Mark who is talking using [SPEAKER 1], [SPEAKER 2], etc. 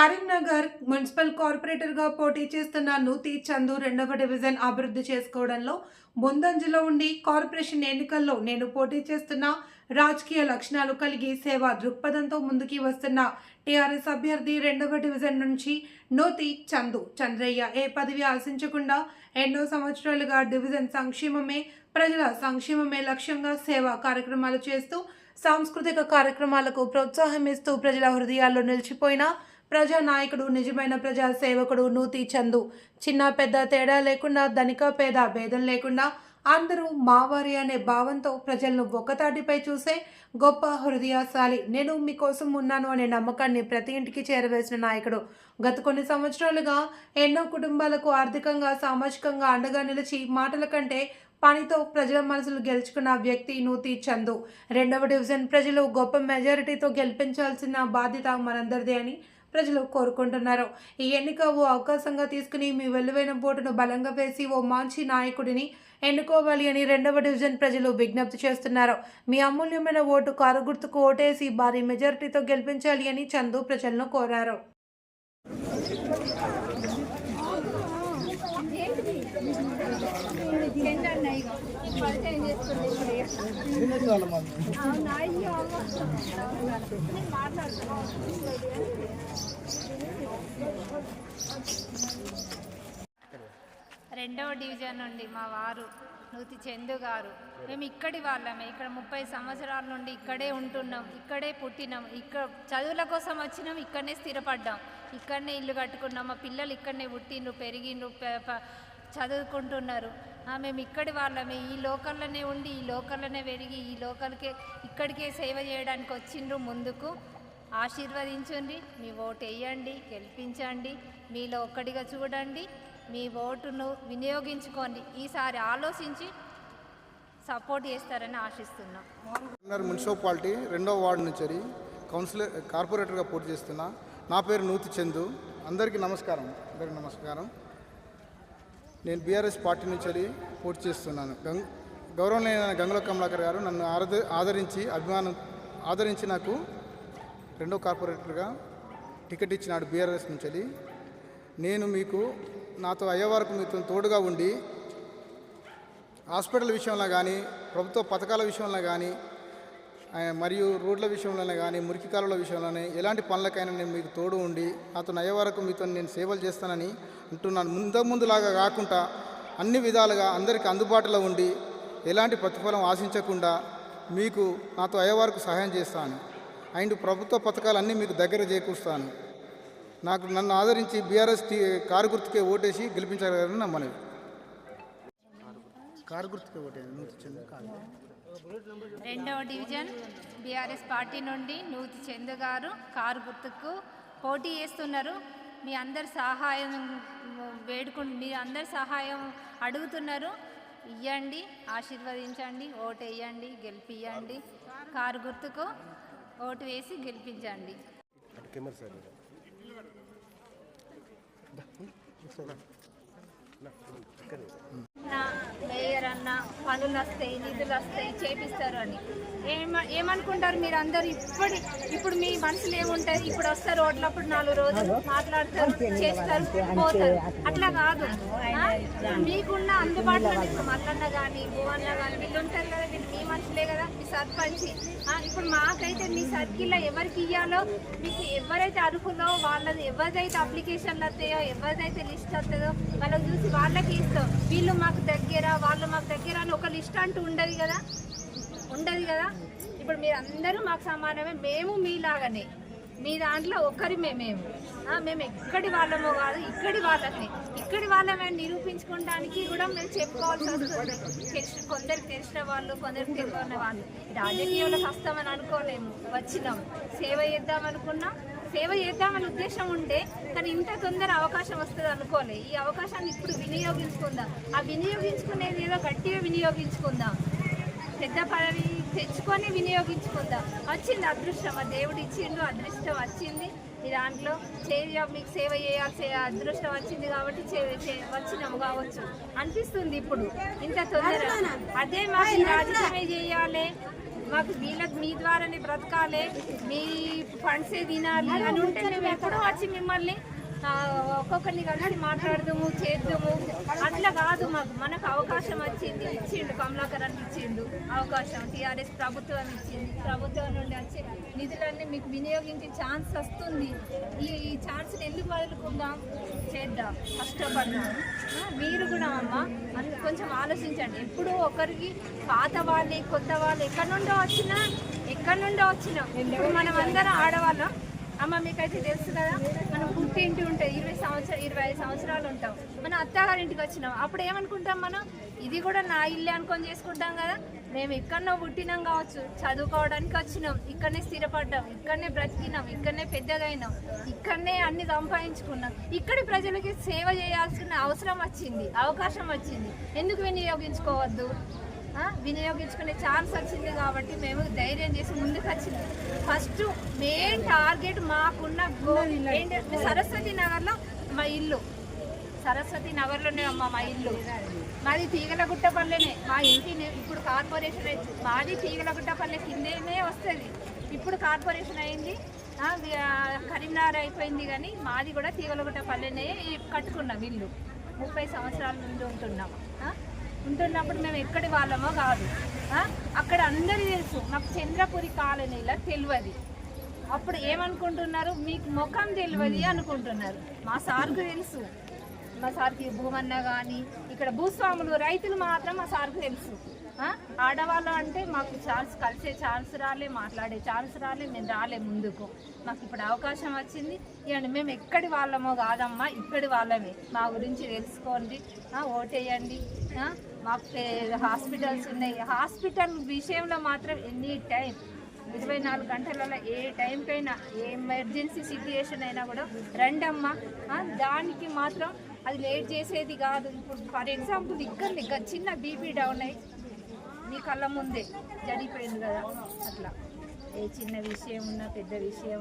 [SPEAKER 1] Karimnagar municipal కార్పొరేటర్గా పోటీ చేస్తున్న నూతి చందు రెండవ డివిజన్ అభివృద్ధి చేసుకోవడంలో ముందంజలో ఉండి కార్పొరేషన్ ఎన్నికల్లో నేను పోటీ చేస్తున్న రాజకీయ లక్షణాలు కలిగి సేవా దృక్పథంతో ముందుకి వస్తున్న టీఆర్ఎస్ అభ్యర్థి రెండవ డివిజన్ నుంచి నూతి చందు. చంద్రయ్య ఏ పదవి ఆశించకుండా ఎన్నో సంవత్సరాలుగా డివిజన్ సంక్షేమమే ప్రజల సంక్షేమమే లక్ష్యంగా సేవా కార్యక్రమాలు చేస్తూ సాంస్కృతిక కార్యక్రమాలకు ప్రోత్సాహం ఇస్తూ ప్రజల హృదయాల్లో నిలిచిపోయిన ప్రజా నాయకుడు నిజమైన ప్రజా సేవకుడు నూతి చందు. చిన్న పెద్ద తేడా లేకుండా ధనిక పేద భేదం లేకుండా అందరూ మావారి అనే భావంతో ప్రజలను ఒక్కతాటిపై చూసే గొప్ప హృదయశాలి. నేను మీకోసం ఉన్నాను అనే నమ్మకాన్ని ప్రతి ఇంటికి చేరవేసిన నాయకుడు. గత కొన్ని సంవత్సరాలుగా ఎన్నో కుటుంబాలకు ఆర్థికంగా సామాజికంగా అండగా నిలిచి మాటల కంటే పనితో ప్రజల మనసులు గెలుచుకున్న వ్యక్తి నూతి చందు. రెండవ డివిజన్ ప్రజలు గొప్ప మెజారిటీతో గెలిపించాల్సిన బాధ్యత మనందరిదే అని ప్రజలు కోరుకుంటున్నారు. ఈ ఎన్నిక ఓ అవకాశంగా తీసుకుని మీ వెలువైన ఓటును బలంగా వేసి ఓ మంచి నాయకుడిని ఎన్నుకోవాలి అని రెండవ డివిజన్ ప్రజలు విజ్ఞప్తి చేస్తున్నారు. మీ అమూల్యమైన ఓటు కారు గుర్తుకు ఓటేసి భారీ మెజారిటీతో గెలిపించాలి అని చందు ప్రజలను కోరారు
[SPEAKER 2] ఏంటన్నా ఇక పరిచయం చేసుకుంది ఇప్పుడు అవునా అయ్యో అమ్మ. నేను మాట్లాడుతున్నాను రెండవ డివిజన్ నుండి మా వారు నూతి చందు గారు. మేము ఇక్కడి వాళ్ళమే. ఇక్కడ ముప్పై సంవత్సరాల నుండి ఇక్కడే ఉంటున్నాం. ఇక్కడే పుట్టినాం. ఇక్కడ చదువుల కోసం వచ్చినాం. ఇక్కడనే స్థిరపడ్డాం. ఇక్కడనే ఇల్లు కట్టుకున్నాం. మా పిల్లలు ఇక్కడనే పుట్టిండ్రు పెరిగిండ్రు చదువుకుంటున్నారు. మేము ఇక్కడి వాళ్ళమే. ఈ లోకల్లోనే ఉండి ఈ లోకల్లోనే పెరిగి ఈ లోకల్కే ఇక్కడికే సేవ చేయడానికి వచ్చిండ్రు ముందుకు. ఆశీర్వదించండి మీ ఓటు వేయండి గెలిపించండి మీలో ఒక్కడిగా చూడండి మీ ఓటును వినియోగించుకోండి. ఈసారి ఆలోచించి సపోర్ట్ చేస్తారని ఆశిస్తున్నాం.
[SPEAKER 3] మున్సిపాలిటీ రెండవ వార్డు నుంచి కౌన్సిలర్ కార్పొరేటర్గా పోటీ చేస్తున్నా నా పేరు నూతి చందు. అందరికీ నమస్కారం. అందరికీ నమస్కారం. నేను బీఆర్ఎస్ పార్టీ నుంచి పోటీ చేస్తున్నాను. గంగ్ గౌరవనీయమైన గంగుల కమలాకర్ గారు నన్ను ఆదరి ఆదరించి అభిమానం ఆదరించి నాకు రెండో కార్పొరేటర్గా టికెట్ ఇచ్చినాడు బీఆర్ఎస్ నుంచి నేను మీకు నాతో అయ్యే వరకు మీతో తోడుగా ఉండి హాస్పిటల్ విషయంలో కానీ ప్రభుత్వ పథకాల విషయంలో కానీ మరియు రోడ్ల విషయంలోనే కానీ మురికి కాలువల విషయంలోనే ఎలాంటి పనులకైనా నేను మీకు తోడు ఉండి నాతో నయ్యే వరకు మీతో నేను సేవలు చేస్తానని అంటున్నాను. ముందు ముందులాగా కాకుండా అన్ని విధాలుగా అందరికీ అందుబాటులో ఉండి ఎలాంటి ప్రతిఫలం ఆశించకుండా మీకు నాతో అయ్యే వరకు సహాయం చేస్తాను. అండ్ ప్రభుత్వ పథకాలన్నీ మీకు దగ్గర చేకూరుస్తాను. నాకు నన్ను ఆదరించి బీఆర్ఎస్ టీ కారు గుర్తుకే ఓటేసి గెలిపించగలరని నమ్మలేదు. కారు గుర్తుకే ఓటేసి కారు.
[SPEAKER 2] రెండవ డివిజన్ బీఆర్ఎస్ పార్టీ నుండి నూతి చందు గారు కారు గుర్తుకు పోటీ చేస్తున్నారు. మీ అందరి సహాయం వేడుకు మీ అందరి సహాయం అడుగుతున్నారు. ఇవ్వండి ఆశీర్వదించండి ఓటు వేయండి గెలిపియండి కారు గుర్తుకు ఓటు వేసి గెలిపించండి. నా మేయర్ అన్న పనులు వస్తాయి నిధులు వస్తాయి చేపిస్తారు అని. ఏమ ఏమనుకుంటారు మీరు అందరు ఇప్పటి ఇప్పుడు మీ మనసులు ఏముంటుంది? ఇప్పుడు వస్తారు ఓట్లప్పుడు నాలుగు రోజులు మాట్లాడతారు చేస్తారు పోతారు. అట్లా కాదు. మీకున్న అందుబాటులో ఇప్పుడు మల్లన్న కానీ భువన్న కానీ వీళ్ళు ఉంటారు కదా వీళ్ళు మీ మనుషులే కదా మీ సర్పంచ్. ఇప్పుడు మాకైతే మీ సర్కిల్లో ఎవరికి ఇవ్వాలో మీకు ఎవరైతే అర్హులో వాళ్ళది ఎవరిదైతే అప్లికేషన్లు వస్తాయో ఎవరిదైతే లిస్ట్ వస్తుందో వాళ్ళని చూసి వాళ్ళకి ఇస్తాం. వీళ్ళు మాకు దగ్గర వాళ్ళు మాకు దగ్గర అని ఒక లిస్ట్ అంటూ ఉండదు కదా. ఉండదు కదా. ఇప్పుడు మీరు అందరూ మాకు సమానమే మేము మీలాగానే. మీ దాంట్లో ఒకరిమే మేము. మేము ఎక్కడి వాళ్ళమో కాదు ఇక్కడి వాళ్ళమే. ఇక్కడి వాళ్ళమే నిరూపించుకోవడానికి కూడా మేము చెప్పుకోవాల్సి వస్తుంది. తెలిసిన కొందరికి తెలిసిన వాళ్ళు కొందరికి తెలియని వాళ్ళు. రాజకీయంలో వస్తామని అనుకోలేము. వచ్చినాం. సేవ చేద్దాం అనుకున్నాం. సేవ చేద్దామని ఉద్దేశం ఉండే కానీ ఇంత తొందర అవకాశం వస్తుంది అనుకోలే. ఈ అవకాశాన్ని ఇప్పుడు వినియోగించుకుందాం. ఆ వినియోగించుకునేది ఏదో గట్టిగా వినియోగించుకుందాం. పెద్ద పదవి తెచ్చుకొని వినియోగించుకుందాం. వచ్చింది అదృష్టం. ఆ దేవుడు ఇచ్చిండు అదృష్టం వచ్చింది. ఈ దాంట్లో చేయ మీకు సేవ చేయాల్సి అదృష్టం వచ్చింది కాబట్టి వచ్చినాము కావచ్చు. అనిపిస్తుంది ఇప్పుడు ఇంత తొందర అదే మాకు రాజకీయమే చేయాలి. మాకు వీళ్ళకి మీ ద్వారానే బ్రతకాలి మీ ఫండ్సే తినాలి అని ఉంటే మేము ఎప్పుడో వచ్చి మిమ్మల్ని ఒక్కొక్కరిని కలిసి మాట్లాడదాము చేద్దాము. అట్లా కాదు మాకు మనకు అవకాశం వచ్చింది ఇచ్చిండు కమలాకరణ్ ఇచ్చిండు అవకాశం టీఆర్ఎస్ ప్రభుత్వం ఇచ్చింది ప్రభుత్వం నుండి వచ్చే నిధులన్నీ మీకు వినియోగించే ఛాన్స్ వస్తుంది. ఈ ఈ ఛాన్స్ని ఎందుకు వదులుకుందాం? చేద్దాం. కష్టపడదాం. మీరు కూడా అమ్మ అది కొంచెం ఆలోచించండి. ఎప్పుడు ఒకరికి పాత వాళ్ళు కొత్త వాళ్ళు ఎక్కడి నుండో వచ్చినా ఎక్కడి నుండో వచ్చినా ఇప్పుడు మనం అందరం ఆడవాళ్ళం. అమ్మ మీకైతే తెలుసు కదా మనం పుట్టింటి ఉంటుంది ఇరవై సంవత్సరాలు ఇరవై ఐదు సంవత్సరాలు ఉంటాం. మన అత్తగారింటికి వచ్చినాం. అప్పుడు ఏమనుకుంటాం మనం? ఇది కూడా నా ఇల్లు అనుకొని చేసుకుంటాం కదా. మేము ఎక్కడనో పుట్టినాం కావచ్చు చదువుకోవడానికి వచ్చినాం ఇక్కడనే స్థిరపడ్డాం ఇక్కడనే బ్రతికినాం ఇక్కడనే పెద్దగైనాం ఇక్కడనే అన్ని సంపాదించుకున్నాం. ఇక్కడి ప్రజలకి సేవ చేయాల్సిన అవసరం వచ్చింది అవకాశం వచ్చింది. ఎందుకు వినియోగించుకోవద్దు? వినియోగించుకునే ఛాన్స్ వచ్చింది కాబట్టి మేము ధైర్యం చేసి ముందుకు వచ్చింది ఫస్ట్ మెయిన్ టార్గెట్ మాకున్న గోల్ ఏంటంటే సరస్వతి నగర్లో మా ఇల్లు. సరస్వతి నగర్లోనే అమ్మ మా ఇల్లు. మాది తీగలగుట్టపల్లెనే మా ఇంటి ఇప్పుడు కార్పొరేషన్ అయింది మాది తీగలగుట్టపల్లె కిందనే వస్తుంది. ఇప్పుడు కార్పొరేషన్ అయింది. కరీంనగర్ అయిపోయింది కానీ మాది కూడా తీగలగుట్ట పల్లెనే కట్టుకున్నాం ఇల్లు. ముప్పై సంవత్సరాల నుండి ఉంటున్నాం. ఉంటున్నప్పుడు మేము ఎక్కడి వాళ్ళమో కాదు. అక్కడ అందరూ తెలుసు. మాకు చంద్రపురి కాలనీలో తెలియదు అప్పుడు ఏమనుకుంటున్నారు? మీకు ముఖం తెలియదు అనుకుంటున్నారు. మా సార్కు తెలుసు. మా సార్కి భూమన్న కానీ ఇక్కడ భూస్వాములు రైతులు మాత్రం మా సార్కు తెలుసు. ఆడవాళ్ళు అంటే మాకు ఛాన్స్ కలిసే ఛాన్స్ రాలే మాట్లాడే ఛాన్స్ రాలే మేము రాలే ముందుకు. మాకు ఇప్పుడు అవకాశం వచ్చింది. ఇవ్వండి మేము ఎక్కడి వాళ్ళమో కాదమ్మా ఇక్కడి వాళ్ళమే. మా గురించి తెలుసుకోండి ఓటేయండి మాకు హాస్పిటల్స్ ఉన్నాయి. హాస్పిటల్ విషయంలో మాత్రం ఎనీ టైం ఇరవై నాలుగు గంటలలో ఏ టైంకైనా ఏ ఎమర్జెన్సీ సిచ్యుయేషన్ అయినా కూడా రండమ్మా. దానికి మాత్రం అది లేట్ చేసేది కాదు. ఇప్పుడు ఫర్ ఎగ్జాంపుల్ ఇక్కడ చిన్న బీపీ డౌన్ అయ్యి మీ కళ్ళ ముందే జరిగిపోయింది కదా. అట్లా. ఏ చిన్న విషయం ఉన్నా పెద్ద విషయం